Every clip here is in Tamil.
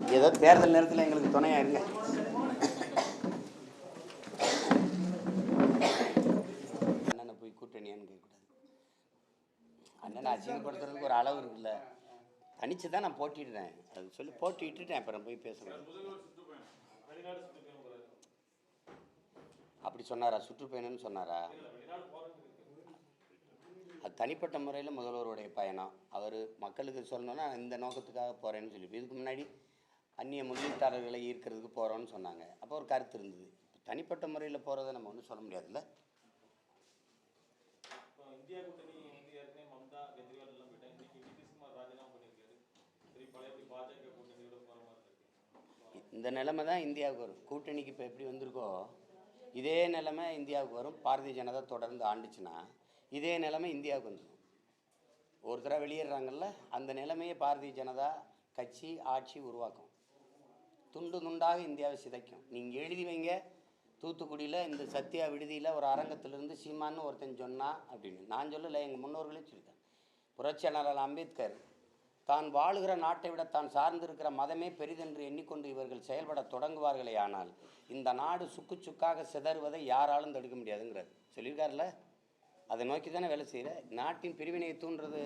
ஏதோ தேர்தல் நேரத்தில் எங்களுக்கு துணையா இருங்க அண்ணனை போய் கூட்டணியான்னு கேட்கக்கூடாது. அண்ணனை அசிங்கப்படுத்துறதுக்கு ஒரு அளவு இருக்குல்ல. தனிச்சு தான் நான் போட்டிடுறேன் அது சொல்லி போட்டிட்டுட்டேன் அப்புறம் போய் பேசுகிறேன் அப்படி சொன்னாரா? சுற்றுப்பயணம்னு சொன்னாரா? அது தனிப்பட்ட முறையில் முதல்வருடைய பயணம். அவர் மக்களுக்கு சொல்லணும்னா இந்த நோக்கத்துக்காக போகிறேன்னு சொல்லி இதுக்கு முன்னாடி அந்நிய முதலீட்டாளர்களை ஈர்க்கிறதுக்கு போகிறோன்னு சொன்னாங்க. அப்போ ஒரு கருத்து இருந்தது. தனிப்பட்ட முறையில் போகிறத நம்ம ஒன்றும் சொல்ல முடியாதுல்ல? இப்போ இந்தியா கூட்டணி வந்து ஏற்கனவே மம்தா கெஜ்ரிவால் எல்லாம் போயிட்டாங்க இன்னைக்கு நிதிஷ்குமார் ராஜினாமா பண்ணியிருக்காரு. சரி பழையபடி பாஜக கூட்டணியோட போற மாதிரி இருக்கு? இந்த நிலைமை தான் இந்தியாவுக்கு வரும். கூட்டணிக்கு இப்போ எப்படி வந்திருக்கோ இதே நிலைமை இந்தியாவுக்கு வரும். பாரதிய ஜனதா தொடர்ந்து ஆண்டுச்சுன்னா இதே நிலைமை இந்தியாவுக்கு வந்துடும் ஒரு தடவை வெளியேறாங்கல்ல அந்த நிலைமையை பாரதிய ஜனதா கட்சி ஆட்சி உருவாக்கும். துண்டு துண்டாக இந்தியாவை சிதைக்கும். நீங்கள் எழுதி வைங்க. தூத்துக்குடியில் இந்த சத்யா விடுதியில் ஒரு அரங்கத்திலிருந்து சீமான்னு ஒருத்தன் சொன்னான் அப்படின்னு. நான் சொல்லலை எங்கள் முன்னோர்களே சொல்லிட்டேன் புரட்சியாளர் அம்பேத்கர் தான் வாழுகிற நாட்டை விட தான் சார்ந்திருக்கிற மதமே பெரிதென்று எண்ணிக்கொண்டு இவர்கள் செயல்பட தொடங்குவார்களே ஆனால் இந்த நாடு சுக்கு சுக்காக சிதறுவதை யாராலும் தடுக்க முடியாதுங்கிறார். சொல்லியிருக்காருல்ல? அதை நோக்கி தானே வேலை செய்கிற நாட்டின் பிரிவினையை தூண்டுறது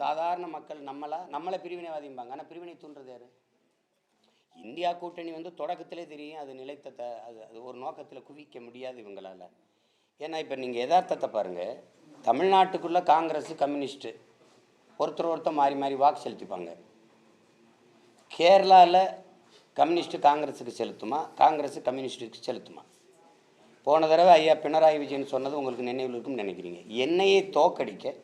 சாதாரண மக்கள் நம்மளா? நம்மளை பிரிவினைவாதிம்பாங்க ஆனால் பிரிவினை தூண்டுறது யார்? இந்தியா கூட்டணி வந்து தொடக்கத்திலே தெரியும். அது நிலைத்த அது அது ஒரு நோக்கத்தில் குவிக்க முடியாது இவங்களால். ஏன்னா இப்போ நீங்கள் யதார்த்தத்தை பாருங்கள் தமிழ்நாட்டுக்குள்ளே காங்கிரஸ் கம்யூனிஸ்ட்டு ஒருத்தர் ஒருத்தர் மாறி மாறி வாக்கு செலுத்திப்பாங்க. கேரளாவில் கம்யூனிஸ்ட்டு காங்கிரஸுக்கு செலுத்துமா? காங்கிரஸ் கம்யூனிஸ்ட்டுக்கு செலுத்துமா? போன தடவை ஐயா பினராயி விஜயன் சொன்னது உங்களுக்கு நினைவில் இருக்கும்னு நினைக்கிறீங்க. என்னையே தோக்கடிக்க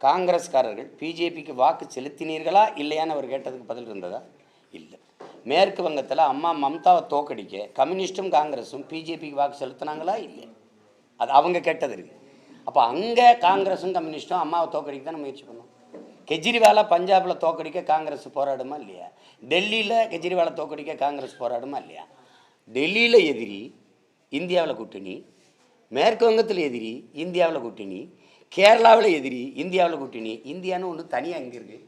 காங்கிரஸ்காரர்கள் பிஜேபிக்கு வாக்கு செலுத்தினீர்களா? இல்லையான்னு அவர் கேட்டதுக்கு பதில் இருந்ததா? இல்லை. மேற்கு வங்கத்தில் அம்மா மம்தாவை தோக்கடிக்க கம்யூனிஸ்ட்டும் காங்கிரஸும் பிஜேபிக்கு வாக்கு செலுத்தினாங்களா இல்லை அது அவங்க கேட்டது இருக்குது அப்போ அங்கே காங்கிரஸும் கம்யூனிஸ்ட்டும் அம்மாவை தோக்கடிக்க தானே முயற்சி பண்ணோம். கெஜ்ரிவாலை பஞ்சாபில் தோக்கடிக்க காங்கிரஸ் போராடுமா இல்லையா? டெல்லியில் கெஜ்ரிவாலை தோக்கடிக்க காங்கிரஸ் போராடுமா இல்லையா? டெல்லியில் எதிரி இந்தியாவில் கூட்டணி மேற்கு வங்கத்தில் எதிரி இந்தியாவில் கூட்டணி கேரளாவில் எதிரி இந்தியாவில் கூட்டணி இந்தியான்னு ஒன்று தனியாக இங்கே இருக்குது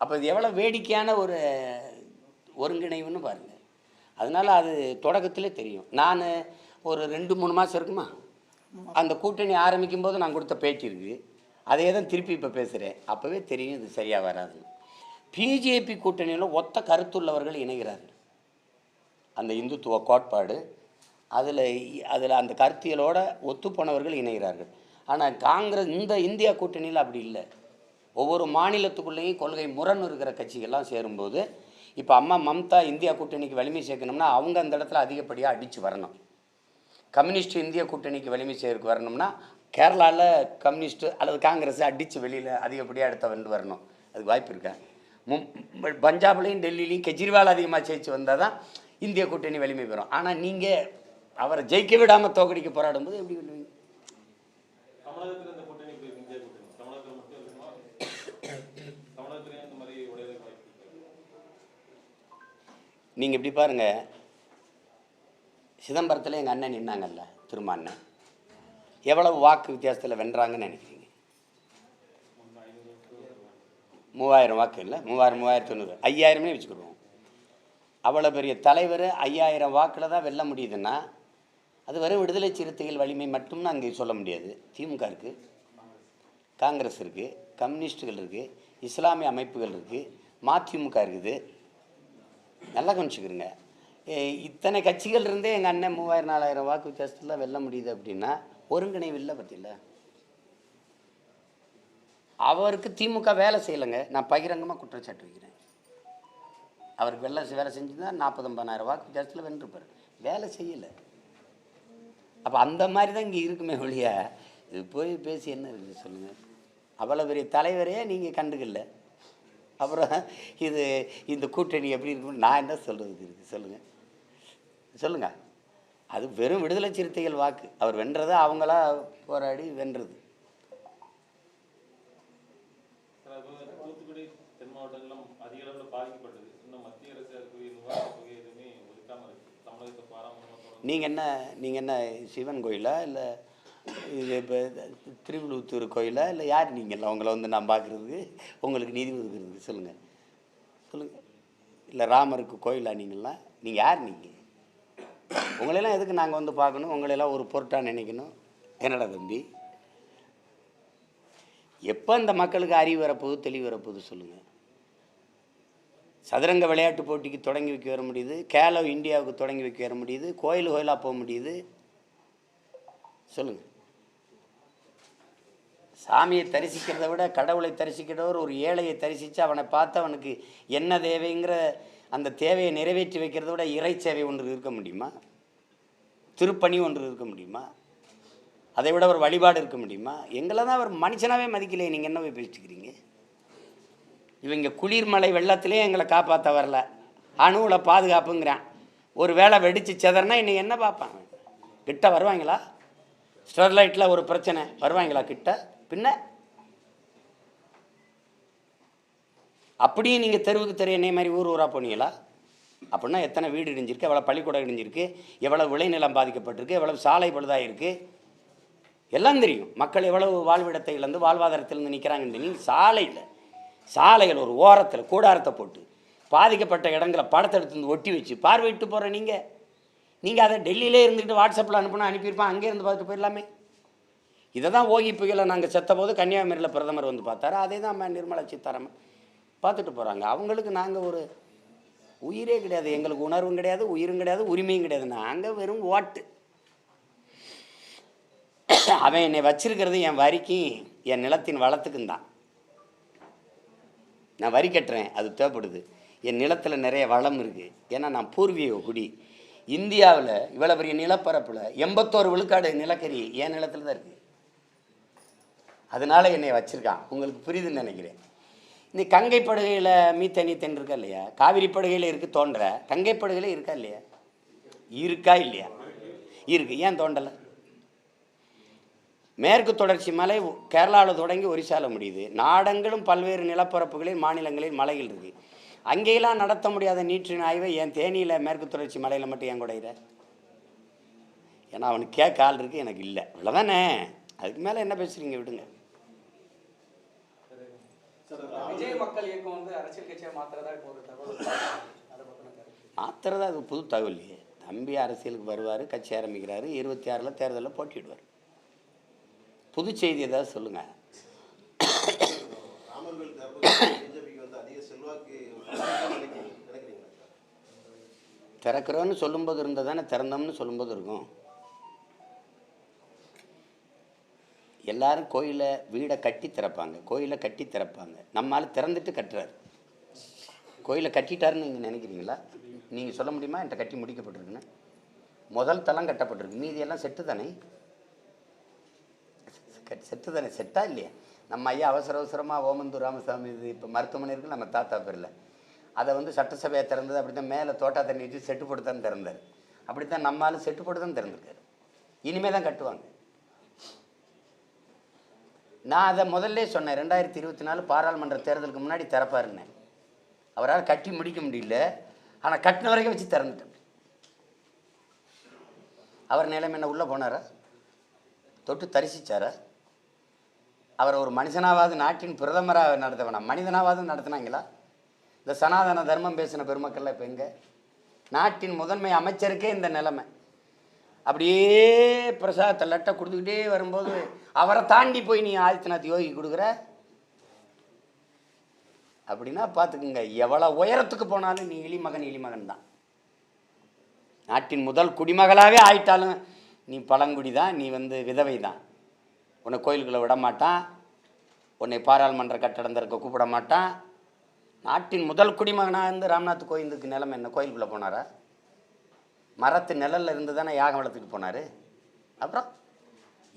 அப்போ இது எவ்வளோ வேடிக்கையான ஒரு ஒருங்கிணைவுன்னு பாருங்கள் அதனால் அது தொடக்கத்திலே தெரியும். நான் ஒரு ரெண்டு மூணு மாதம் இருக்குமா? அந்த கூட்டணி ஆரம்பிக்கும் போது நான் கொடுத்த பேச்சு இருக்குது அதே தான் திருப்பி இப்போ பேசுகிறேன் அப்போவே தெரியும் இது சரியாக வராதுன்னு. பிஜேபி கூட்டணியில் ஒத்த கருத்துள்ளவர்கள் இணைகிறார்கள். அந்த இந்துத்துவ கோட்பாடு அதில் அதில் அந்த கருத்தியலோட ஒத்துப்போனவர்கள் இணைகிறார்கள். ஆனால் காங்கிரஸ் இந்த இந்தியா கூட்டணியில் அப்படி இல்லை. ஒவ்வொரு மாநிலத்துக்குள்ளேயும் கொள்கை முரண் இருக்கிற கட்சிகள்லாம் சேரும்போது இப்போ அம்மா மம்தா இந்தியா கூட்டணிக்கு வலிமை சேர்க்கணும்னா அவங்க அந்த இடத்துல அதிகப்படியாக அடித்து வரணும். கம்யூனிஸ்ட் இந்திய கூட்டணிக்கு வலிமை சேர்க்க வரணும்னா கேரளாவில் கம்யூனிஸ்ட் அல்லது காங்கிரஸ் அடித்து வெளியில் அதிகப்படியாக எடுத்த வந்து வரணும். அதுக்கு வாய்ப்பு இருக்கா? மும் பஞ்சாப்லேயும் டெல்லிலையும் கெஜ்ரிவால் அதிகமாக ஜெயிச்சு வந்தால் தான் இந்திய கூட்டணி வலிமை பெறும். ஆனால் நீங்கள் அவரை ஜெயிக்க விடாமல் தோக்கடிக்க போராடும்போது எப்படி பண்ணுவீங்க தமிழகத்துல இந்த கூட்டணி இப்ப இந்தியா கூட்டணி தமிழகத்துல மட்டும் இருக்குமா தமிழகத்துலயும் இந்த மாதிரி உடையதுக்கு வாய்ப்பு இருக்கு நீங்கள் இப்படி பாருங்கள் சிதம்பரத்தில் எங்கள் அண்ணன் நின்னாங்கல்ல திரும்ப அண்ணன். எவ்வளவு வாக்கு வித்தியாசத்தில் வென்றாங்கன்னு நினைக்கிறீங்க? மூவாயிரம் வாக்கு இல்லை? மூவாயிரம் மூவாயிரத்து தொண்ணூறு ஐயாயிரமே வச்சுக்கிடுவோம். அவ்வளோ பெரிய தலைவர் ஐயாயிரம் வாக்கில் தான் வெல்ல முடியுதுன்னா அது வெறும் விடுதலை சிறுத்தைகள் வலிமை மட்டும்னு அங்கே சொல்ல முடியாது. திமுக இருக்குது காங்கிரஸ் இருக்குது கம்யூனிஸ்ட்டுகள் இருக்குது இஸ்லாமிய அமைப்புகள் இருக்குது மதிமுக இருக்குது. நல்லா கவனிச்சுக்கிறங்க. இத்தனை கட்சிகள் இருந்தே எங்கள் அண்ணன் மூவாயிரம் நாலாயிரம் வாக்கு வித்தியாசத்தில் வெல்ல முடியுது அப்படின்னா ஒருங்கிணைவு இல்லை பார்த்தீங்களா அவருக்கு திமுக வேலை செய்யலைங்க. நான் பகிரங்கமாக குற்றச்சாட்டு வைக்கிறேன். அவருக்கு வெள்ள வேலை செஞ்சுருந்தா நாற்பது ஐம்பதாயிரம் வாக்கு வித்தியாசத்தில் வென்றிருப்பார் வேலை செய்யலை. அப்போ அந்த மாதிரி தான் இங்கே இருக்குமே ஒழிய இது போய் பேசி என்ன இருக்குது சொல்லுங்கள் அவ்வளோ பெரிய தலைவரையே நீங்கள் கண்டுக்கல. அப்புறம் இது இந்த கூட்டணி எப்படி இருக்குன்னு நான் என்ன சொல்கிறதுக்கு இருக்குது சொல்லுங்கள் சொல்லுங்கள் அது வெறும் விடுதலை சிறுத்தைகள் வாக்கு. அவர் வென்றது அவங்களா போராடி வென்றது. நீங்கள் என்ன நீங்கள் என்ன சிவன் கோயிலா இல்லை இப்போ திருவிழுத்தூர் கோயிலா? இல்லை யார் நீங்கள் உங்களை வந்து நான் பார்க்குறதுக்கு? உங்களுக்கு நீதி ஒதுக்குறது சொல்லுங்கள் சொல்லுங்கள் இல்லை ராமருக்கு கோயிலா நீங்களாம் நீங்கள் யார் நீங்கள் உங்களெல்லாம் எதுக்கு நாங்கள் வந்து பார்க்கணும்? உங்களெல்லாம் ஒரு பொருட்டாக நினைக்கணும்? என்னடா தம்பி? எப்போ இந்த மக்களுக்கு அறிவு வரப்போகுது தெளிவு வரப்போகுது சொல்லுங்கள் சதுரங்க விளையாட்டு போட்டிக்கு தொடங்கி வைக்க வர முடியுது. கேலோ இந்தியாவுக்கு தொடங்கி வைக்க வர முடியுது. கோயில் கோயிலாக போக முடியுது. சொல்லுங்கள் சாமியை தரிசிக்கிறதை விட கடவுளை தரிசிக்கிறவர் ஒரு ஏழையை தரிசித்து அவனை பார்த்து அவனுக்கு என்ன தேவைங்கிற அந்த தேவையை நிறைவேற்றி வைக்கிறத விட இறை சேவை ஒன்று இருக்க முடியுமா? திருப்பணி ஒன்று இருக்க முடியுமா? அதை விட ஒரு வழிபாடு இருக்க முடியுமா? எங்களை தான் அவர் மனுஷனாகவே மதிக்கலையே. நீங்கள் என்ன போய் பேசிக்கிறீங்க? இவங்க குளிர்மலை வெள்ளத்திலே எங்களை காப்பாற்ற வரல. அணுவில் பாதுகாப்புங்கிறான். ஒரு வேளை வெடிச்சு செதறனா இன்னைக்கு என்ன பார்ப்பாங்க கிட்ட வருவாங்களா? ஸ்டெர்லைட்டில் ஒரு பிரச்சனை. வருவாங்களா கிட்ட? பின்ன அப்படியும் நீங்கள் தெருவுக்கு தெரு என்னைய மாதிரி ஊர் ஊராக போனீங்களா? அப்படின்னா எத்தனை வீடு இடிஞ்சிருக்கு எவ்வளோ பள்ளிக்கூடம் இடிஞ்சிருக்கு எவ்வளோ விளைநிலம் பாதிக்கப்பட்டிருக்கு எவ்வளவு சாலை பழுதாயிருக்கு? எல்லாம் தெரியும். மக்கள் எவ்வளவு வாழ்விடத்தை இழந்து வாழ்வாதாரத்திலிருந்து நிற்கிறாங்கன்னு நீங்கள் சாலையில் சாலைகள் ஒரு ஓரத்தில் கூடாரத்தை போட்டு பாதிக்கப்பட்ட இடங்களை படத்தை எடுத்து வந்து ஒட்டி வச்சு பார்வையிட்டு போகிற நீங்கள் நீங்கள் அதை டெல்லியிலே இருந்துக்கிட்டு வாட்ஸ்அப்பில் அனுப்புனா அனுப்பியிருப்பான் அங்கே இருந்து பார்த்துட்டு போயிடலாமே. இதை தான் ஓகி புயலை நாங்கள் செத்த போது கன்னியாகுமரியில் பிரதமர் வந்து பார்த்தாரு. அதே தான் அம்மா நிர்மலா சீதாராமன் பார்த்துட்டு போகிறாங்க அவங்களுக்கு நாங்கள் ஒரு உயிரே கிடையாது. எங்களுக்கு உணர்வும் கிடையாது உயிரும் கிடையாது உரிமையும் கிடையாது. நாங்கள் வெறும் ஓட்டு. அவன் என்னை வச்சிருக்கிறது என் வரிக்கும் என் நிலத்தின் வளத்துக்கும் தான். நான் வரி கட்டுறேன் அது தேவைப்படுது. என் நிலத்தில் நிறைய வளம் இருக்குது ஏன்னா நான் பூர்வீக குடி. இந்தியாவில் இவ்வளோ பெரிய நிலப்பரப்பில் எண்பத்தோரு விழுக்காடு நிலக்கரி என் நிலத்தில் தான் இருக்குது அதனால என்னை வச்சுருக்கான். உங்களுக்கு புரியுதுன்னு நினைக்கிறேன். இந்த கங்கை படுகையில் மீத்தனி தென் இருக்கா இல்லையா? காவிரி படுகையில் இருக்குது தோன்ற. கங்கை படுகையில் இருக்கா இல்லையா? இருக்கா இல்லையா? இருக்கு. ஏன் தோண்டலை? மேற்கு தொடர்ச்சி மலை கேரளாவில் தொடங்கி ஒரிசாவில் முடியுது. நாடங்களும் பல்வேறு நிலப்பரப்புகளில் மாநிலங்களில் மலைகள் இருக்குது அங்கேயெல்லாம் நடத்த முடியாத நீற்றின் ஆய்வை என் தேனியில் மேற்கு தொடர்ச்சி மலையில் மட்டும் ஏன் குடையிற? ஏன்னா அவனுக்கு கேட்க ஆள் இருக்கு எனக்கு இல்லை. இவ்வளோதானே அதுக்கு மேலே என்ன பேசுகிறீங்க விடுங்க. விஜய் மக்கள் இயக்கம் வந்து அரசியல் கட்சியை மாத்திரதா இப்போ ஒரு தகவல் அதை மாத்திரதான் அது புது தகவல் இல்லையே. தம்பி அரசியலுக்கு வருவார் கட்சி ஆரம்பிக்கிறாரு இருபத்தி ஆறில் தேர்தலில் போட்டியிடுவார். புது செய்தி ஏதாவது சொல்லுங்கள் திறக்கிறோன்னு சொல்லும்போது இருந்தால் தானே திறந்தோம்னு சொல்லும்போது இருக்கும். எல்லாரும் கோயிலை வீடை கட்டி திறப்பாங்க. கோயிலை கட்டி திறப்பாங்க. நம்மால் திறந்துட்டு கட்டுறாரு. கோயிலை கட்டிட்டாருன்னு நீங்கள் நினைக்கிறீங்களா? நீங்கள் சொல்ல முடியுமா? என்கிட்ட கட்டி முடிக்கப்பட்டிருக்குன்னு? முதல் தளம் கட்டப்பட்டிருக்கு. மீதி எல்லாம் செட்டு தானே? செட்டு தானே? செட்டா இல்லையா? நம்ம ஐயா அவசர அவசரமாக ஓமந்தூர் ராமசாமி இது இப்போ மருத்துவமனை இருக்குது நம்ம தாத்தா பேரில். அதை வந்து சட்டசபையை திறந்தது அப்படி தான் மேலே தோட்டா தண்ணி வச்சு செட்டு போட்டு தான் திறந்தார். அப்படி தான் நம்மளால் செட்டு போட்டு தான் திறந்திருக்காரு. இனிமேல் தான் கட்டுவாங்க. நான் அதை முதல்ல சொன்னேன் ரெண்டாயிரத்தி இருபத்தி நாலு பாராளுமன்ற தேர்தலுக்கு முன்னாடி திறப்பாருன்னேன் அவரால் கட்டி முடிக்க முடியல. ஆனால் கட்டின வரைக்கும் வச்சு திறந்துட்டேன். அவர் நிலைமை என்ன உள்ளே போனாரா? தொட்டு தரிசிச்சாரா? அவர் ஒரு மனுஷனாவது நாட்டின் பிரதமராக நடத்த வேணாம் மனிதனாவது நடத்தினாங்களா? இந்த சனாதன தர்மம் பேசின பெருமக்கள்லாம் இப்போ எங்கே? நாட்டின் முதன்மை அமைச்சருக்கே இந்த நிலைமை. அப்படியே பிரசாதத்தை லட்டை கொடுத்துக்கிட்டே வரும்போது அவரை தாண்டி போய் நீ ஆதித்யநாத் யோகி கொடுக்குற? அப்படின்னா பார்த்துக்குங்க எவ்வளோ உயரத்துக்கு போனாலும் நீ இளிமகன் இளிமகன் தான். நாட்டின் முதல் குடிமகளாகவே ஆயிட்டாலும் நீ பழங்குடி தான் நீ வந்து விதவை தான் உன்னை கோயிலுக்குள்ளே விட மாட்டான் உன்னை பாராளுமன்ற கட்டடம் திறக்க கூப்பிட மாட்டான் நாட்டின் முதல் குடிமகனாக இருந்து ராம்நாத் கோயிலுக்கு நிலைமை என்ன? கோயிலுக்குள்ளே போனாரா? மரத்து நிழலில் இருந்து தானே யாகம் வளர்த்துட்டு போனார்? அப்புறம்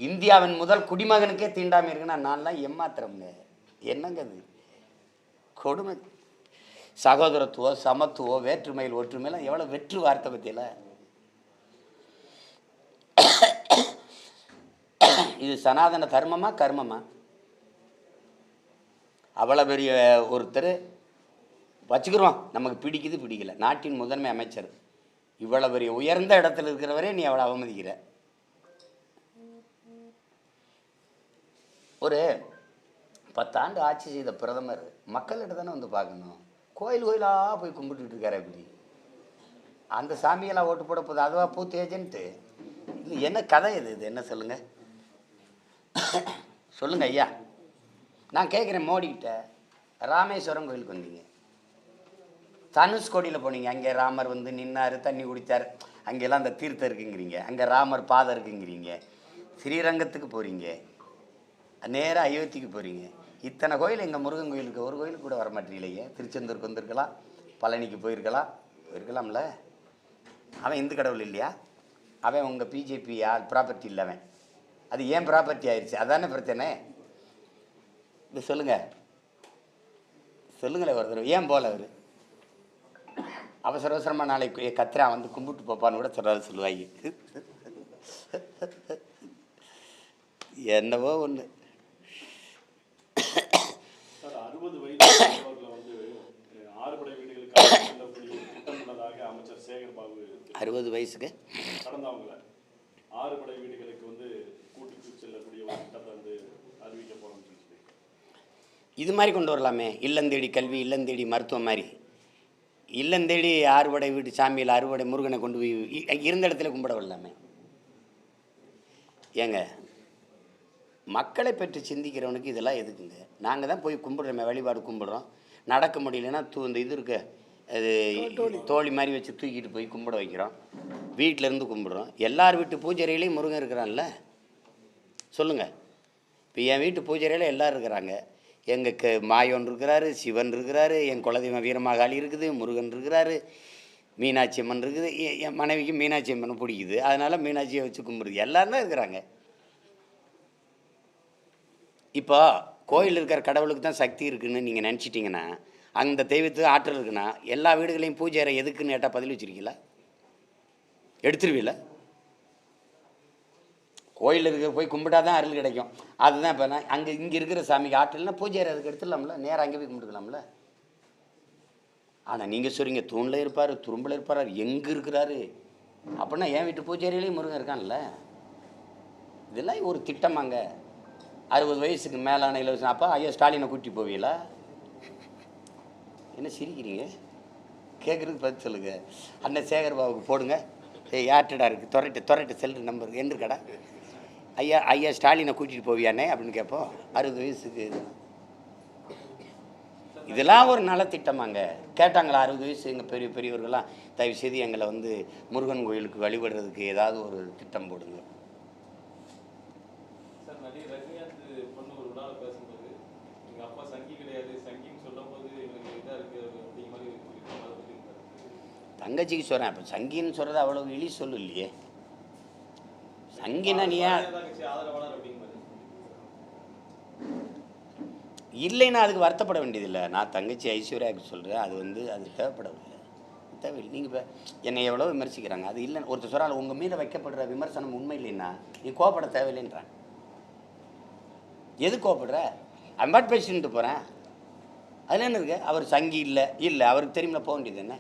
இந்தியாவின் முதல் குடிமகனுக்கே தீண்டாமை இருக்குன்னா நான்லாம் ஏமாத்துறோங்க என்னங்க அது கொடுமை. சகோதரத்துவம் சமத்துவம் வேற்றுமையில் ஒற்றுமையெல்லாம் எவ்வளோ வெற்று வார்த்தை பற்றியில் இது சனாதன தர்மமா கர்மமா? அவ்வளோ பெரிய ஒருத்தர் வச்சுக்கிறோம். நமக்கு பிடிக்குது பிடிக்கல. நாட்டின் முதன்மை அமைச்சர். இவ்வளோ பெரிய உயர்ந்த இடத்துல இருக்கிறவரே நீ அவ்வளோ அவமதிக்கிற. ஒரு பத்தாண்டு ஆட்சி செய்த பிரதமர் மக்கள்கிட்ட தானே வந்து பார்க்கணும். கோயில் கோயிலாக போய் கும்பிட்டுட்டு இருக்காரு அப்படி அந்த சாமியெல்லாம் ஓட்டு போட போகுது அதுவா பூத்து ஏஜென்ட்டு? இது என்ன கதை இது? இது என்ன சொல்லுங்க? சொல்லுங்க ஐயா. நான் கேட்குறேன் மோடிக்கிட்ட ராமேஸ்வரம் கோயிலுக்கு வந்தீங்க. தனுஷ்கோடியில் போனீங்க. அங்கே ராமர் வந்து நின்னார் தண்ணி குடித்தார் அங்கெல்லாம் அந்த தீர்த்தம் இருக்குங்கிறீங்க. அங்கே ராமர் பாதை இருக்குங்கிறீங்க. ஸ்ரீரங்கத்துக்கு போகிறீங்க நேராக அயோத்திக்கு போகிறீங்க இத்தனை கோயில் எங்கள் முருகன் கோயிலுக்கு? ஒரு கோயிலுக்கு கூட வரமாட்டீங்களே திருச்செந்தூருக்கு வந்திருக்கலாம். பழனிக்கு போயிருக்கலாம். போயிருக்கலாம்ல. அவன் இந்து கடவுள் இல்லையா? அவன் உங்கள் பிஜேபி யார் ப்ராப்பர்ட்டி இல்லை அவன். அது ஏன் ப்ராப்பர்ட்டி ஆயிடுச்சு அதானே பிரச்சனை. இது சொல்லுங்கள் சொல்லுங்களேன் ஒரு தடவை ஏன் போல அவர்? அவசர அவசரமாக நாளைக்கு கத்திரா வந்து கும்பிட்டு போப்பான்னு கூட சொல்கிறாரு சொல்லுவாங்க என்னவோ ஒன்று அறுபது அறுபது வயசுக்கு? கடந்தவங்கள ஆறுபடை வீடுகளுக்கு வந்து கூட்டிட்டு செல்லக்கூடிய ஒரு திட்டத்தை வந்து அறிவிக்க போறோம்னு சொல்லி. இது மாதிரி கொண்டு வரலாமே. இல்லந்தேடி கல்வி இல்லந்தேடி மருத்துவம் மாதிரி. இல்லந்தேடி அறுவடை வீட்டு சாமியில் அறுவடை முருகனை கொண்டு போய் இருந்த இடத்துல கும்பிட வரலாமே. ஏங்க மக்களை பற்றி சிந்திக்கிறவனுக்கு இதெல்லாம் எதுக்குங்க? நாங்கள் தான் போய் கும்பிடுறோமே வழிபாடு கும்பிடுறோம். நடக்க முடியலன்னா தூ இந்த இது இருக்கு அது தோழி மாதிரி வச்சு தூக்கிட்டு போய் கும்பிட வைக்கிறோம். வீட்டில் இருந்து கும்பிடுறோம். எல்லார் வீட்டு பூஜையிலையும் முருகன் இருக்கிறான்ல? சொல்லுங்கள் இப்போ என் வீட்டு பூஜையில் எல்லாரும் இருக்கிறாங்க. எங்கள் க மாயோன் இருக்கிறாரு சிவன் இருக்கிறாரு என் குலதெய்வம் வீரமாகாளி இருக்குது முருகன் இருக்கிறாரு மீனாட்சி அம்மன் இருக்குது என் மனைவிக்கு மீனாட்சி அம்மனை பிடிக்குது. அதனால் மீனாட்சியை வச்சு கும்பிடுது எல்லாரும் தான் இருக்கிறாங்க. இப்போ கோயில் இருக்கிற கடவுளுக்கு தான் சக்தி இருக்குன்னு நீங்கள் நினச்சிட்டிங்கன்னா அந்த தெய்வத்துக்கு ஆற்றல் இருக்குன்னா எல்லா வீடுகளையும் பூஜை அறை எதுக்குன்னு கேட்டால் பதில் வச்சிருக்கீங்களா? எடுத்துருவீல கோயிலில் இருக்க போய் கும்பிட்டா தான் அருள் கிடைக்கும். அதுதான் இப்போ நான் அங்கே இங்கே இருக்கிற சாமிக்கு ஆற்றல்னா பூஜை அறை அதுக்கு எடுத்துடலாம்ல? நேராக அங்கே போய் கும்பிட்டுக்கலாம்ல? ஆனால் நீங்கள் சொல்கிறீங்க தூணில் இருப்பார் துரும்பில் இருப்பார் எங்கே இருக்கிறாரு? அப்படின்னா என் வீட்டு பூஜாரியிலையும் முருகன் இருக்கான்ல? இதெல்லாம் ஒரு திட்டமாங்க அறுபது வயசுக்கு மேலான இலவசம். அப்போ ஐயா ஸ்டாலினை கூட்டி போவீங்களா? என்ன சிரிக்கிறீங்க? கேட்குறதுக்கு பதில் சொல்லுங்க. அண்ணன் சேகர் பாபுக்கு போடுங்க. ஏய் யார்ட்டடா இருக்குது துரட்டு துரட்டு செல்லு நம்பர் எந்த கடை ஐயா ஐயா ஸ்டாலினை கூட்டிகிட்டு போவியானே அப்படின்னு கேட்போம் அறுபது வயசுக்கு. இதெல்லாம் ஒரு நலத்திட்டமாங்க. கேட்டாங்களா அறுபது வயசு எங்கள் பெரிய பெரியவர்கள்லாம் தயவு செய்து எங்களை வந்து முருகன் கோயிலுக்கு வழிபடுறதுக்கு ஏதாவது ஒரு திட்டம் போடுங்க. அப்பா? தங்கச்சிக்கு சொல்கிறேன் இப்போ சங்கின்னு சொல்கிறது அவ்வளோ இழி சொல்லு இல்லையே. சங்கினா நீ ஏன் இல்லைன்னா அதுக்கு வருத்தப்பட வேண்டியதில்லை. நான் தங்கச்சி ஐஸ்வர்யாவுக்கு சொல்கிறேன் அது வந்து அது தேவைப்படவில்லை. தேவையில்லை. நீங்கள் இப்போ என்னை எவ்வளோ விமர்சிக்கிறாங்க. அது இல்லைன்னு ஒருத்தர் சொல்கிறாங்க உங்கள் மீது வைக்கப்படுற விமர்சனம் உண்மை இல்லைன்னா நீ கோவப்பட தேவையில்லைன்றான். எது கோவப்படுற? அம்பாட் பேசிட்டு போகிறேன் அதில் என்ன இருக்கு? அவர் சங்கி இல்லை. இல்லை அவருக்கு தெரியுமில போக வேண்டியது என்ன?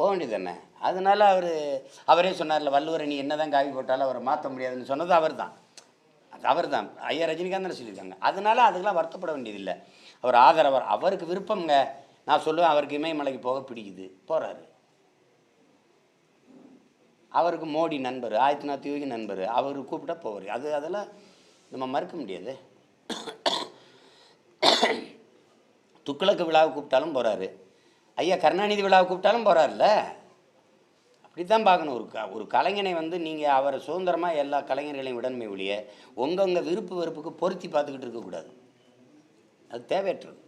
போக வேண்டியது என்ன? அதனால் அவர் அவரே சொன்னார்ல வள்ளுவரை நீ என்ன தான் காவி போட்டாலும் அவரை மாற்ற முடியாதுன்னு சொன்னது அவர் தான் அது அவர் தான் ஐயா ரஜினிகாந்த் சொல்லியிருக்காங்க. அதனால் அதுக்கெல்லாம் வருத்தப்பட வேண்டியதில்லை. அவர் ஆதரவர் அவருக்கு விருப்பம்ங்க. நான் சொல்லுவேன் அவருக்கு இமயமலைக்கு போக பிடிக்குது. போகிறாரு அவருக்கு மோடி நண்பர் ஆதித்யநாத் யோகி நண்பர் அவர் கூப்பிட்டா போவார். அது அதெல்லாம் நம்ம மறுக்க முடியாது. துக்ளக்கு விழாவை கூப்பிட்டாலும் போகிறாரு ஐயா கருணாநிதி விழாவை கூப்பிட்டாலும் போகிறாருல்ல அப்படி தான் பார்க்கணும். ஒரு க ஒரு கலைஞனை வந்து நீங்கள் அவரை சுதந்திரமாக எல்லா கலைஞர்களையும் உடன்மை ஒழிய உங்கள் உங்கள் விருப்பு வெறுப்புக்கு பொருத்தி பார்த்துக்கிட்டு இருக்கக்கூடாது அது தேவையற்றது.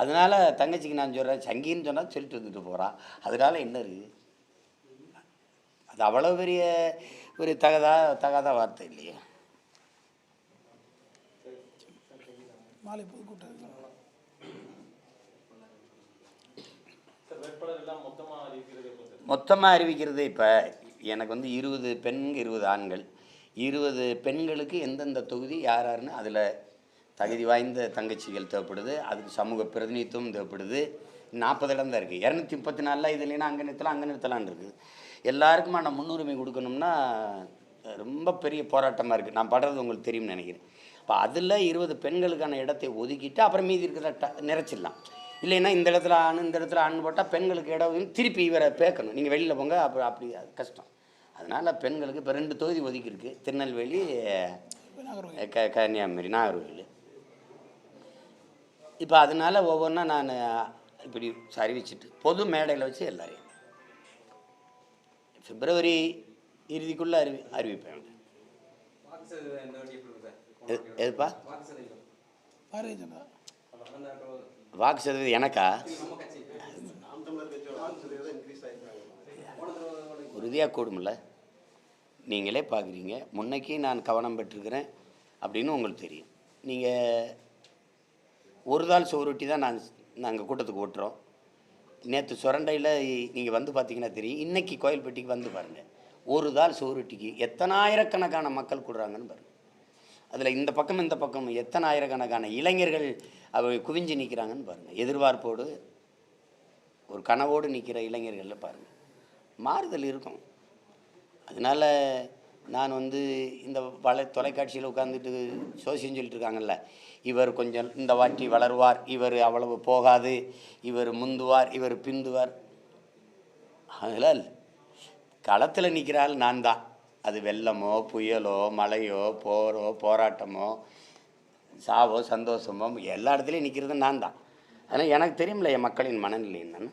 அதனால் தங்கச்சிக்கு நான் சொல்கிறேன் சங்கின்னு சொன்னால் சொல்லிட்டு வந்துட்டு போகிறான் அதனால என்ன இருக்குது அது அவ்வளோ பெரிய ஒரு தகதா தகாத வார்த்தை இல்லையா. மாலை பொதுக்கூட்டம் சார் வேட்பாளர் எல்லாம் மொத்தமா அறிவிக்கிறது எப்போ சார் மொத்தமாக அறிவிக்கிறது இப்போ எனக்கு வந்து இருபது பெண்கள் இருபது ஆண்கள். இருபது பெண்களுக்கு எந்தெந்த தொகுதி யார் யாருன்னு அதில் தகுதி வாய்ந்த தங்கச்சிகள் தேவைப்படுது அதுக்கு சமூக பிரதிநிதித்துவம் தேவைப்படுது. நாற்பது இடம் தான் இருக்குது இரநூத்தி முப்பத்தி நாலில் இது இல்லைன்னா அங்கே நிறுத்தலாம் அங்கே நிறுத்தலான் இருக்குது எல்லாருக்குமா நான் முன்னுரிமை கொடுக்கணும்னா ரொம்ப பெரிய போராட்டமாக இருக்குது நான் படுறது உங்களுக்கு தெரியும்னு நினைக்கிறேன். இப்போ அதில் இருபது பெண்களுக்கான இடத்தை ஒதுக்கிட்டு அப்புறம் மீதி இருக்கிற ட நிறைச்சிடலாம். இல்லைன்னா இந்த இடத்துல ஆண் இந்த இடத்துல ஆண் போட்டால் பெண்களுக்கு இடம் திருப்பி இவரை பேக்கணும். நீங்கள் வெளியில் போங்க அப்புறம் அப்படி அது கஷ்டம். அதனால் பெண்களுக்கு இப்போ ரெண்டு தொகுதி ஒதுக்கியிருக்கு. திருநெல்வேலி க கன்னியாகுமரி நாகர்கோவில். இப்போ அதனால ஒவ்வொன்றா நான் இப்படி அறிவிச்சிட்டு பொது மேடையில் வச்சு எல்லாரையும். பிப்ரவரி இறுதிக்குள்ளே அறிவி அறிவிப்பேன். எதுப்பா? பாரதிய ஜனதா. வாக்கு சதவீதம் எனக்கா? உறுதியாக கூடும்ல. நீங்களே பார்க்குறீங்க முன்னைக்கு நான் கவனம் பெற்றிருக்கிறேன் அப்படின்னு உங்களுக்கு தெரியும். நீங்கள் ஒரு தாள் சுவரொட்டி தான் நான் நாங்கள் கூட்டத்துக்கு ஓட்டுறோம். நேற்று சுரண்டையில் நீங்கள் வந்து பார்த்தீங்கன்னா தெரியும். இன்றைக்கி கோயில்பட்டிக்கு வந்து பாருங்கள் ஒரு தாள் சோறுட்டிக்கு எத்தனாயிரக்கணக்கான மக்கள் கூடுறாங்கன்னு பாருங்கள் அதில் இந்த பக்கம் இந்த பக்கம் எத்தனை ஆயிரக்கணக்கான இளைஞர்கள் அவங்க குவிஞ்சு நிற்கிறாங்கன்னு பாருங்கள் எதிர்பார்ப்போடு ஒரு கனவோடு நிற்கிற இளைஞர்களில் பாருங்கள் மாறுதல் இருக்கும். அதனால் நான் வந்து இந்த வலை தொலைக்காட்சியில் உட்காந்துட்டு சோசியம் சொல்லிட்டு இருக்காங்கல்ல இவர் கொஞ்சம் இந்த வாட்டி வளருவார் இவர் அவ்வளவு போகாது இவர் முந்துவார் இவர் பிந்துவார். அதனால் களத்தில் நிற்கிறாள் நான் தான். அது வெள்ளமோ புயலோ மழையோ போரோ போராட்டமோ சாவோ சந்தோஷமோ எல்லா இடத்துலையும் நிற்கிறது நான் தான். அதனால் எனக்கு தெரியும்ல என் மக்களின் மனநிலை என்னன்னு.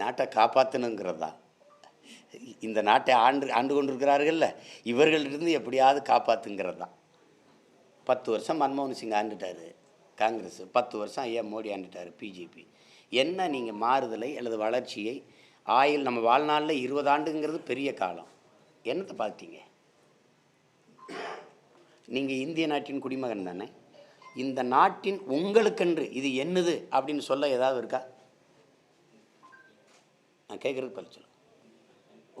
நாட்டை காப்பாற்றணுங்கிறது தான் இந்த நாட்டை ஆண்டு ஆண்டு கொண்டிருக்கிறார்கள்ல இவர்களிருந்து எப்படியாவது காப்பாற்றுங்கிறது தான் பத்து வருஷம் மன்மோகன் சிங் ஆண்டுட்டார் காங்கிரஸ். பத்து வருஷம் ஐயா மோடி ஆண்டுட்டார் பிஜேபி என்ன நீங்கள் மாறுதலை அல்லது வளர்ச்சியை ஆயில் நம்ம வாழ்நாளில் இருபது ஆண்டுங்கிறது பெரிய காலம். என்னத்தை பார்த்தீங்க நீங்கள் இந்திய நாட்டின் குடிமகன் தானே. இந்த நாட்டின் உங்களுக்கென்று இது என்னது அப்படின்னு சொல்ல ஏதாவது இருக்கா? நான் கேட்குறதுக்கு பதில் சொல்லு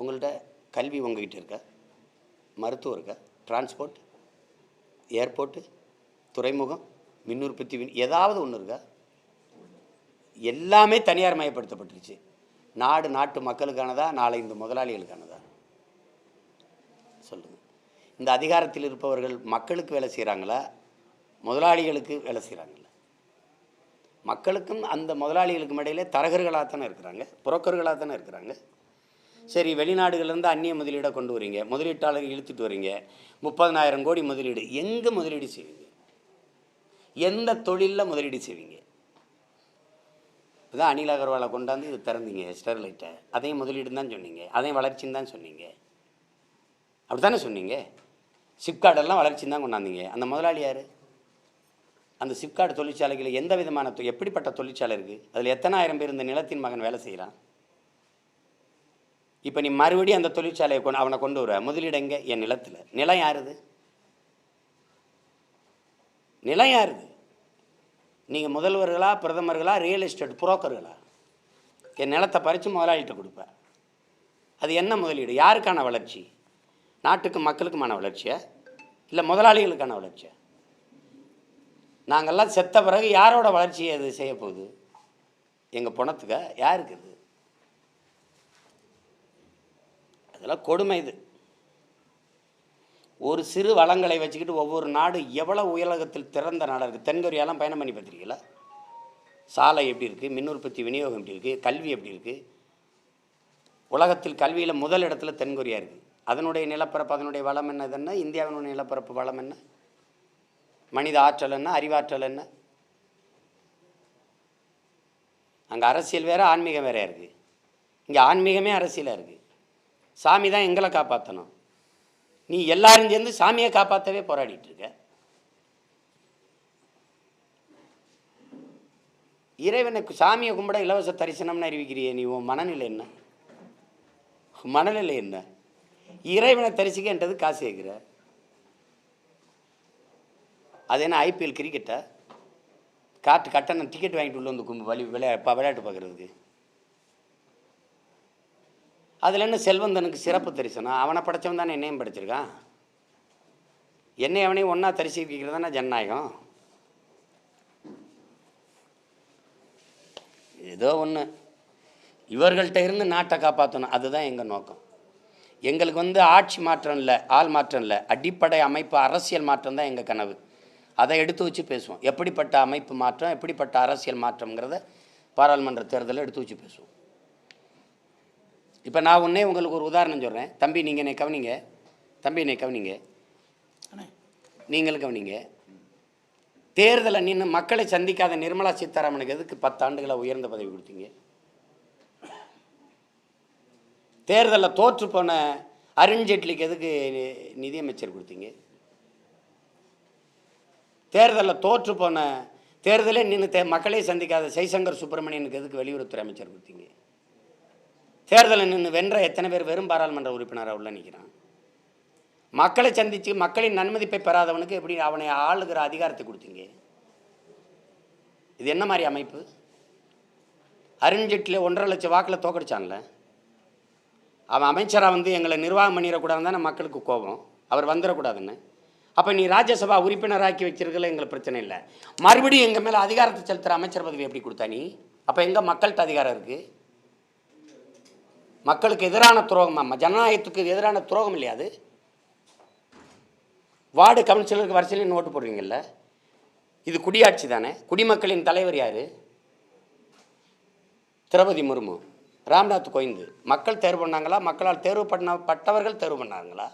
உங்கள்கிட்ட கல்வி உங்ககிட்ட இருக்கா? மருத்துவம் இருக்கா? டிரான்ஸ்போர்ட் ஏர்போர்ட்டு துறைமுகம் மின் உற்பத்தி வின் ஏதாவது ஒன்று இருக்கா? எல்லாமே தனியார் மயப்படுத்தப்பட்டுருச்சு. நாடு நாட்டு மக்களுக்கானதா நாளை இந்த முதலாளிகளுக்கானதா? சொல்லுங்கள் இந்த அதிகாரத்தில் இருப்பவர்கள் மக்களுக்கு வேலை செய்கிறாங்களா முதலாளிகளுக்கு வேலை செய்கிறாங்களா மக்களுக்கும் அந்த முதலாளிகளுக்கும் இடையிலே தரகர்களாக தானே இருக்கிறாங்க? புரோக்கர்களாக தானே இருக்கிறாங்க? சரி வெளிநாடுகள்லேருந்து அந்நிய முதலீடை கொண்டு வரீங்க முதலீட்டாளர் இழுத்துட்டு வரீங்க முப்பதனாயிரம் கோடி முதலீடு எங்கே முதலீடு செய்வீங்க? எந்த தொழிலில் முதலீடு செய்வீங்க? இப்போதான் அனில் அகர்வாலை கொண்டாந்து இது திறந்தீங்க ஸ்டெர்லைட்டை. அதையும் முதலீடுன்னு தான் சொன்னீங்க. அதையும் வளர்ச்சின்னு தான் சொன்னீங்க. அப்படி தானே சொன்னீங்க? சிப்கார்டெல்லாம் வளர்ச்சின்னு தான் கொண்டாந்தீங்க. அந்த முதலாளி யார்? அந்த சிப்கார்டு தொழிற்சாலைகளில் எந்த விதமான எப்படிப்பட்ட தொழிற்சாலை இருக்குது அதில் எத்தனாயிரம் பேர் இந்த நிலத்தின் மகன் வேலை செய்கிறான் இப்போ நீ மறுபடியும் அந்த தொழிற்சாலையை கொண்டு அவனை கொண்டு வர. முதலீடு எங்கே? என் நிலத்தில். நிலம் யாருது நிலம் யாருது நீங்கள் முதல்வர்களா பிரதமர்களா ரியல் எஸ்டேட் புரோக்கர்களா? என் நிலத்தை பறித்து முதலாளிகிட்ட கொடுப்பேன் அது என்ன முதலீடு? யாருக்கான வளர்ச்சி? நாட்டுக்கு மக்களுக்குமான வளர்ச்சியா? இல்லை முதலாளிகளுக்கான வளர்ச்சியா? நாங்கள்லாம் செத்த பிறகு யாரோட வளர்ச்சியை அது செய்ய போகுது? எங்கள் பணத்துக்கா? யாருக்கு இது? அதெல்லாம் கொடுமை இது. ஒரு சிறு வளங்களை வச்சுக்கிட்டு ஒவ்வொரு நாடு எவ்வளோ உலகத்தில் திறந்த நாடாக இருக்குது தென்கொரியாலாம் பயணம் பண்ணி பார்த்துருக்கீங்களா? சாலை எப்படி இருக்குது மின் உற்பத்தி விநியோகம் எப்படி இருக்குது கல்வி எப்படி இருக்குது உலகத்தில் கல்வியில் முதல் இடத்துல தென்கொரியா இருக்குது அதனுடைய நிலப்பரப்பு அதனுடைய வளம் என்ன? என்ன இந்தியாவினுடைய நிலப்பரப்பு வளம் என்ன? மனித ஆற்றல் என்ன? அறிவாற்றல் என்ன? அங்கே அரசியல் வேறு ஆன்மீகம் வேறையாக இருக்குது இங்கே ஆன்மீகமே அரசியலாக இருக்குது சாமி தான் எங்களை காப்பாற்றணும் நீ எல்லாரும் சேர்ந்து சாமியை காப்பாற்றவே போராடிட்டு இருக்க இறைவனுக்கு சாமியை கும்பிட இலவச தரிசனம்னு அறிவிக்கிறியே நீ உன் மனநிலை என்ன? மனநிலை என்ன? இறைவனை தரிசிக்கன்றது காசு கேட்குற அது என்ன ஐபிஎல் கிரிக்கெட்டை காட்டு கட்டணம் டிக்கெட் வாங்கிட்டு உள்ள வந்து கும்பு வழி விளையா விளையாட்டு பார்க்குறதுக்கு. அதில் என்ன செல்வந்தனுக்கு சிறப்பு தரிசனம்? அவனை படைச்சவன் தானே என்னையும் படிச்சிருக்கான்? என்னை அவனையும் ஒன்றா தரிசிக்கிறது தானே ஜனநாயகம்? ஏதோ ஒன்று இவர்கள்ட்ட இருந்து நாட்டை காப்பாற்றணும் அதுதான் எங்கள் நோக்கம். எங்களுக்கு வந்து ஆட்சி மாற்றம் இல்லை ஆள் மாற்றம் இல்லை. அடிப்படை அமைப்பு அரசியல் மாற்றம் தான் எங்கள் கனவு. அதை எடுத்து வச்சு பேசுவோம். எப்படிப்பட்ட அமைப்பு மாற்றம் எப்படிப்பட்ட அரசியல் மாற்றங்கிறத பாராளுமன்ற தேர்தலில் எடுத்து வச்சு பேசுவோம். இப்போ நான் ஒன்றே உங்களுக்கு ஒரு உதாரணம் சொல்கிறேன் தம்பி நீங்கள் என்னை கவனிங்க. தம்பி என்னை கவனிங்க. நீங்களும் கவனிங்க. தேர்தலை நின்று மக்களை சந்திக்காத நிர்மலா சீதாராமனுக்கு எதுக்கு பத்து ஆண்டுகளை உயர்ந்த பதவி கொடுத்தீங்க? தேர்தலில் தோற்று போன அருண்ஜேட்லிக்கு எதுக்கு நிதியமைச்சர் கொடுத்தீங்க? தேர்தலில் தோற்று போன தேர்தலே நின்று தே மக்களை சந்திக்காத ஜெய்சங்கர் சுப்பிரமணியனுக்கு எதுக்கு வெளியுறவுத்துறை அமைச்சர் கொடுத்தீங்க? தேர்தலில் நின்று வென்ற எத்தனை பேர் வெறும் பாராளுமன்ற உறுப்பினராக உள்ள நிற்கிறான் மக்களை சந்தித்து மக்களின் நன்மதிப்பை பெறாதவனுக்கு எப்படி அவனை ஆளுகிற அதிகாரத்தை கொடுத்தீங்க? இது என்ன மாதிரி அமைப்பு? அருண்ஜேட்லி ஒன்றரை லட்சம் வாக்கில் தோக்கடிச்சான்ல. அவன் அமைச்சராக வந்து எங்களை நிர்வாகம் பண்ணிடக்கூடாதுன்னு தானே மக்களுக்கு கோபம். அவர் வந்துடக்கூடாதுன்னு. அப்போ நீ ராஜ்யசபா உறுப்பினராக்கி வச்சிருக்கல எங்களுக்கு பிரச்சனை இல்லை. மறுபடியும் எங்கள் மேலே அதிகாரத்தை செலுத்துகிற அமைச்சர் பதவி எப்படி கொடுத்தா நீ? அப்போ எங்கே மக்கள்கிட்ட அதிகாரம் இருக்குது மக்களுக்கு எதிரான துரோகம். ஜனநாயகத்துக்கு எதிரான துரோகம் இல்லையா அது? வார்டு கவுன்சிலருக்கு வரிசையில் ஓட்டு போடுறீங்கல்ல? இது குடியாட்சி தானே? குடிமக்களின் தலைவர் யார்? திரௌபதி முர்மு. ராம்நாத் கோவிந்த். மக்கள் தேர்வு பண்ணாங்களா? மக்களால் தேர்வு பண்ண பட்டவர்கள் தேர்வு பண்ணாங்களா?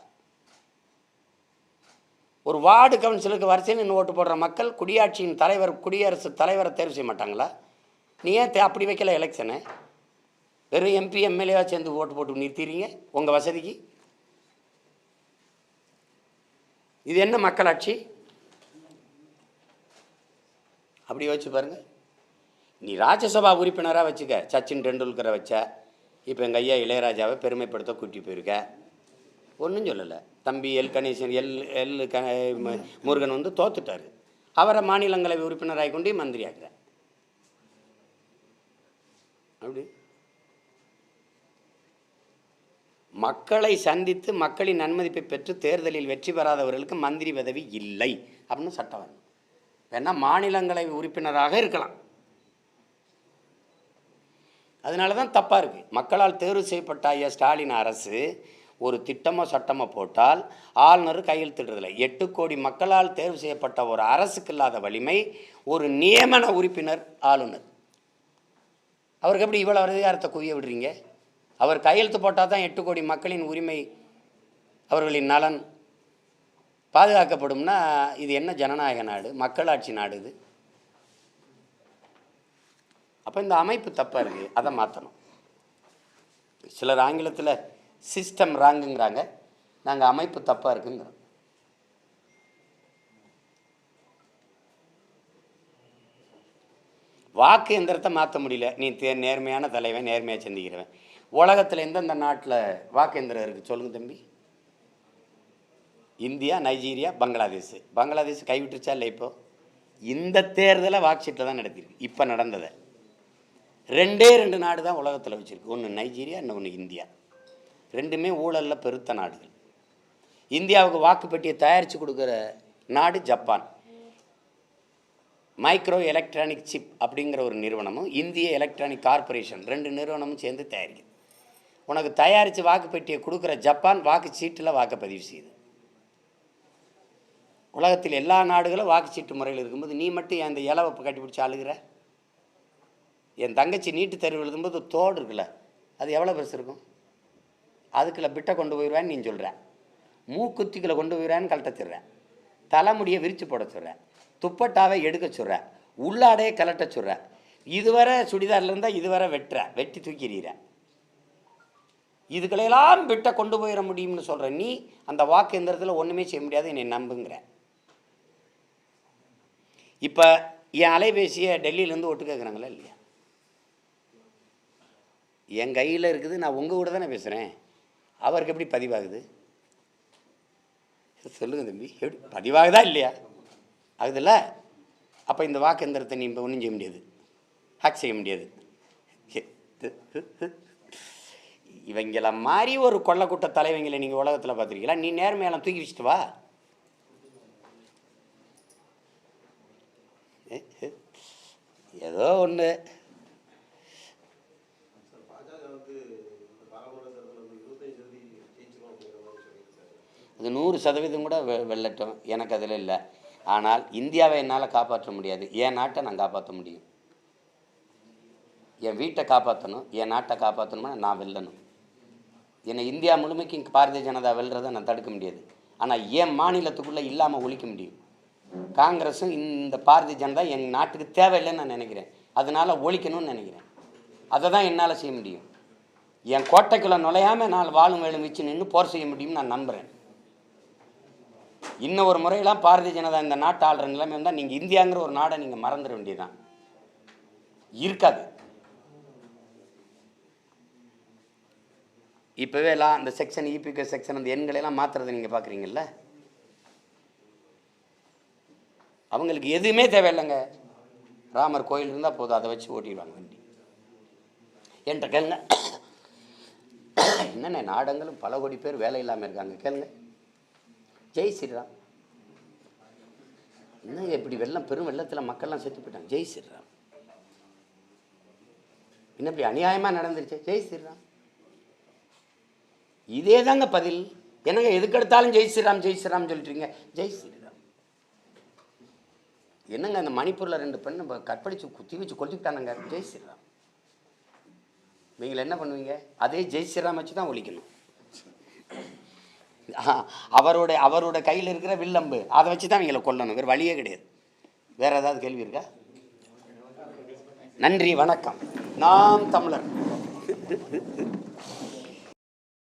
ஒரு வார்டு கவுன்சிலருக்கு வரிசையில் நின்று ஓட்டு போடுற மக்கள் குடியாட்சியின் தலைவர் குடியரசு தலைவரை தேர்வு செய்ய மாட்டாங்களா? நீ ஏன் தே- அப்படி வைக்கல எலெக்ஷனை? வெறும் எம்பி எம்எல்ஏவா சேர்ந்து ஓட்டு போட்டு நிறுத்திடுறீங்க. உங்கள் வசதிக்கு. இது என்ன மக்களாட்சி? அப்படி வச்சு பாருங்கள் நீ ராஜ்யசபா உறுப்பினராக வச்சுக்க. சச்சின் டெண்டுல்கரை வச்ச. இப்போ எங்கள் ஐயா இளையராஜாவை பெருமைப்படுத்த கூட்டி போயிருக்க. ஒன்றும் சொல்லலை. தம்பி எல் கணேசன் எல் எல் க முருகன் வந்து தோத்துட்டார். அவரை மாநிலங்களவை உறுப்பினராக கொண்டே மந்திரியாக்குறேன் அப்படி. மக்களை சந்தித்து மக்களின் நன்மதிப்பை பெற்று தேர்தலில் வெற்றி பெறாதவர்களுக்கு மந்திரி பதவி இல்லை அப்படின்னு சட்டம் வேணும் வேணால் மாநிலங்களை உறுப்பினராக இருக்கலாம். அதனால தான் தப்பாக இருக்குது மக்களால் தேர்வு செய்யப்பட்ட ஐயா ஸ்டாலின் அரசு ஒரு திட்டமோ சட்டமோ போட்டால் ஆளுநர் கையெழுத்திடுறதில்லை எட்டு கோடி மக்களால் தேர்வு செய்யப்பட்ட ஒரு அரசுக்கு இல்லாத வலிமை ஒரு நியமன உறுப்பினர் ஆளுநர். அவருக்கு எப்படி இவ்வளோ அதிகாரத்தை குவிய விடுறீங்க? அவர் கையெழுத்து போட்டால் தான் எட்டு கோடி மக்களின் உரிமை அவர்களின் நலன் பாதுகாக்கப்படும்னா இது என்ன ஜனநாயக நாடு? மக்களாட்சி நாடு இது. அப்போ இந்த அமைப்பு தப்பாக இருக்குது அதை மாற்றணும் சிலர் ஆங்கிலத்தில் சிஸ்டம் ராங்குங்கிறாங்க நாங்கள் அமைப்பு தப்பாக இருக்குங்கிறோம். வாக்கு எந்திரத்தை மாற்ற முடியல. நீ தே நேர்மையான தலைவன் நேர்மையாக சந்திக்கிறவன். உலகத்தில் எந்தெந்த நாட்டில் வாக்கேந்திரம் இருக்குது சொல்லுங்க தம்பி? India Nigeria Bangladesh. பங்களாதேஷ் கைவிட்டுருச்சா இல்லை இப்போது இந்த தேர்தலை வாக்சீட்டில் தான் நடத்திருக்கு இப்போ நடந்ததை. ரெண்டே ரெண்டு நாடு தான் உலகத்தில் வச்சுருக்கு. ஒன்று நைஜீரியா இன்னொன்று இந்தியா. ரெண்டுமே ஊழலில் பெருத்த நாடுகள். இந்தியாவுக்கு வாக்குப்பெட்டியை தயாரித்து கொடுக்குற நாடு ஜப்பான். மைக்ரோ எலக்ட்ரானிக் சிப் அப்படிங்கிற ஒரு நிறுவனமும் இந்திய எலக்ட்ரானிக் கார்ப்பரேஷன் ரெண்டு நிறுவனமும் சேர்ந்து தயாரிக்குது. உனக்கு தயாரித்து வாக்குப்பெட்டியை கொடுக்குற ஜப்பான் வாக்குச்சீட்டில் வாக்குப்பதிவு செய்யுது உலகத்தில் எல்லா நாடுகளும் வாக்குச்சீட்டு முறையில் இருக்கும்போது நீ மட்டும் ஏன் அந்த இலவை கட்டி பிடிச்சி அழுகிற? என் தங்கச்சி நீட்டு தேர்வு எழுதும்போது தோடு இருக்குல்ல அது எவ்வளோ பெருசு இருக்கும்? அதுக்குள்ள பிட்டை கொண்டு போயிடுவேன்னு நீ சொல்கிற மூக்குத்திக்குள்ளே கொண்டு போயிடுவேன்னு கழட்டச்சிடுறேன் தலைமுடியை விரித்து போட சொல்கிறேன் துப்பட்டாவை எடுக்க சொல்கிறேன் உள்ளாடையே கலட்ட சொல்கிறேன் இதுவரை சுடிதாரில் இருந்தால் இதுவரை வெட்டுற. வெட்டி தூக்கிடுற இதுக்களையெல்லாம் விட்ட கொண்டு போயிட முடியும்னு சொல்கிற நீ அந்த வாக்கு எந்திரத்தில் ஒன்றுமே செய்ய முடியாது என்னை நம்புங்கிற. இப்போ என் அலைபேசியை டெல்லியிலேருந்து ஒட்டு கேட்குறாங்களா இல்லையா? என் கையில் இருக்குது நான் உங்கள் கூட தானே பேசுகிறேன் அவருக்கு எப்படி பதிவாகுது? சொல்லுங்கள் தம்பி எப்படி பதிவாகுதா இல்லையா? ஆகுதுல்ல? அப்போ இந்த வாக்கு எந்திரத்தை நீ இப்போ ஒன்றும் செய்ய முடியாது. ஹேக் செய்ய முடியாது. இவங்கள மாதிரி ஒரு கொள்ளக்கூட்ட தலைவங்களை நீங்கள் உலகத்தில் பார்த்துருக்கீங்களா? நீ நேர்மையெல்லாம் தூக்கி வச்சுட்டு வா. ஏதோ ஒன்று அது நூறு சதவீதம் கூட வெ வெள்ளட்டும் எனக்கு அதில் இல்லை. ஆனால் இந்தியாவை என்னால் காப்பாற்ற முடியாது. என் நாட்டை நான் காப்பாற்ற முடியும். என் வீட்டை காப்பாற்றணும் என் நாட்டை காப்பாற்றணும்னா நான் வெல்லணும். என்னை இந்தியா முழுமைக்கு பாரதிய ஜனதா வெல்றதை நான் தடுக்க முடியாது. ஆனால் என் மாநிலத்துக்குள்ளே இல்லாமல் ஒழிக்க முடியும். காங்கிரஸும் இந்த பாரதிய ஜனதா என் நாட்டுக்கு தேவையில்லைன்னு நான் நினைக்கிறேன். அதனால் ஒழிக்கணும்னு நினைக்கிறேன். அதை தான் என்னால் செய்ய முடியும். என் கோட்டைக்குள்ளே நுழையாமல் நான் வாழும் வேலும் வச்சு நின்று போர் செய்ய முடியும்னு நான் நம்புகிறேன் இன்னும் ஒரு முறையெல்லாம் பாரதிய ஜனதா இந்த நாட்டு ஆளுற நிலைமை வந்தால் நீங்கள் இந்தியாங்கிற ஒரு நாடை நீங்கள் மறந்துட வேண்டியதுதான். இருக்காது. இப்போவே எல்லாம் அந்த செக்ஷன் இபிகே செக்ஷன் அந்த எண்களை எல்லாம் மாற்றுறதை நீங்கள் பார்க்குறீங்கல்ல அவங்களுக்கு எதுவுமே தேவையில்லைங்க. ராமர் கோயில் இருந்தால் போதும் அதை வச்சு ஓட்டிடுவாங்க வண்டி. என்கிட்ட கேளுங்க. என்னென்ன நாடங்களும் பல கோடி பேர் வேலை இல்லாமல் இருக்காங்க கேளுங்க. ஜெய் ஸ்ரீராம். என்ன இப்படி வெள்ளம் பெரும் வெள்ளத்தில் மக்கள்லாம் செத்து போயிட்டாங்க. ஜெய் ஸ்ரீராம். என்ன இப்படி அநியாயமாக நடந்துருச்சு? ஜெய் ஸ்ரீராம். இதே தாங்க பதில். என்னங்க எதுக்கெடுத்தாலும் ஜெய் ஸ்ரீராம் ஜெய் ஸ்ரீராம் சொல்லிட்டுருங்க ஜெய் ஸ்ரீராம் என்னங்க அந்த மணிப்பூரில் ரெண்டு பெண் நம்ம கற்பழிச்சு குத்தி வச்சு கொளுத்துக்கிட்டானுங்க. ஜெய் ஸ்ரீராம். நீங்கள் என்ன பண்ணுவீங்க? அதே ஜெய் ஸ்ரீராம் வச்சு தான் ஒழிக்கணும். அவருடைய அவரோட அவரோட கையில் இருக்கிற வில்லம்பு அதை வச்சு தான் இவங்களை கொல்லணும். வேறு வழியே கிடையாது. வேற ஏதாவது கேள்வி இருக்கா? நன்றி வணக்கம். நாம் தமிழர்.